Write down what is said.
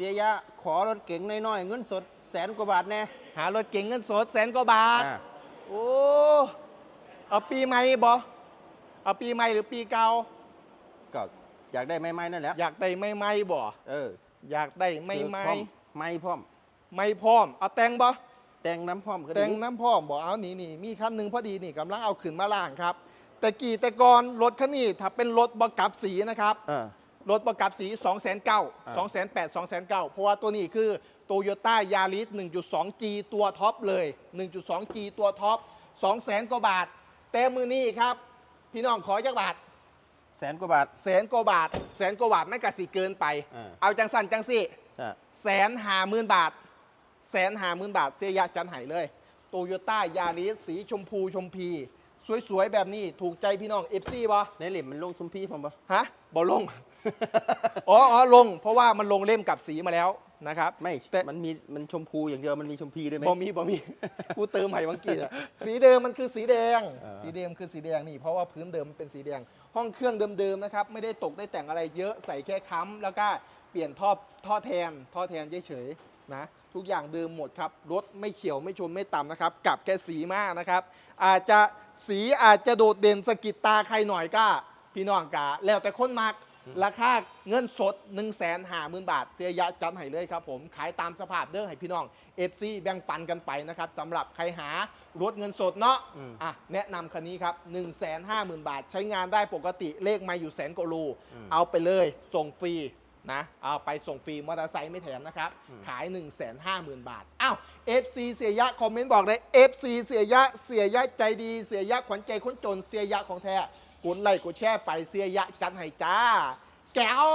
สียยะขอรถเก๋งน้อยๆเงินสดแสนกว่าบาทแน่หารถเก่งเงินสดแสนกว่าบาท อ่าโอ้ เอาปีใหม่บ่เอาปีใหม่หรือปีเก่า ก็อยากได้ไม้ๆนั่นแหละอยากได้ไม่ไม่บ่เอออยากได้ไม่ไม่คือพร้อไม้พร้อม ไม่พร้อม เอาแต่งบ่แต่งน้ำพร้อมก็ดีแต่งน้ำพร้อมบ่เอานี่นี่มีคันหนึ่งพอดีนี่กำลังเอาขึ้นมาล่างครับ แต่กี่แต่ก่อนรถคันนี้ถ้าเป็นรถบกับสีนะครับ เออ รถประกับสี 2 9 0 0 0อ่า2 8 0 0 2 9 0 0เพราะว่าตัวนี้คือ Toyota Yaris 1.2G ตัวท็อปเลย 1.2G ตัวท็อป200,000 กว่าบาท แต่มือนี้ครับ พี่น้องขอจักบาทแสนกว่าบาทแสนกว่าบาทแสนกว่าบาทไม่กะสิเกินไปอ่าเอาจังสันจังสิใช่แสนหาหมื่นบาทแสนหาหมื่นบาทเสียยะจันไห้เลยโตโยต้ายาริสสีชมพูชมพี สวยๆ แบบนี้ถูกใจพี่น้องเอฟซีบ่ในเหลี่ยมมันลงชุมพี่ผมปะฮะบ่ลง อ๋ออ๋อลง เพราะว่ามันลงเล่มกับสีมาแล้วนะครับ ไม่แต่มันมีมันชมพูอย่างเดียวมันมีชมพีด้วยไหมบ่มีบ่มีกูเติมใหม่บางกีอะสีเดิมมันคือสีแดงเออสีเดิมคือสีแดงนี่ เพราะว่าพื้นเดิมมันเป็นสีแดง ห้องเครื่องเดิมๆนะครับไม่ได้ตกได้แต่งอะไรเยอะใส่แค่ค้ำแล้วก็เปลี่ยนท่อท่อแทนท่อแทนเฉยๆ นะทุกอย่างเดิมหมดครับรถไม่เขียวไม่ชนไม่ต่ำนะครับกลับแค่สีมากนะครับ อาจจะสีอาจจะโดดเด่นสะกิดตาใครหน่อยก็พี่น้องกะแล้วแต่คนมักราคาเงินสด1 5 0 0 0 0บาท เสียยะจัดให้เลยครับผมขายตามสภาพเด้อให้พี่น้อง FC แบ่งปันกันไปนะครับสำหรับใครหารถเงินสดเนาะอืมอะแนะนำคันนี้ครับ 1 5 0 0 0 0 บาท ใช้งานได้ปกติเลขไม่อยู่แสนกว่าโลอืมเอาไปเลยส่งฟรี นะเอาไปส่งฟรีมอเตอร์ไซค์ไม่แถมนะครับอืมขาย 1 5 0 0 0 0 บาท อ้าว FC เสียยะ คอมเมนต์บอกเลย FC เสียยะ เสียยะใจดี เสียยะขวัญใจคนจน เสียยะของแท้ กดไลค์กดแชร์ไปเสียยะจันให้จ้า แก้ว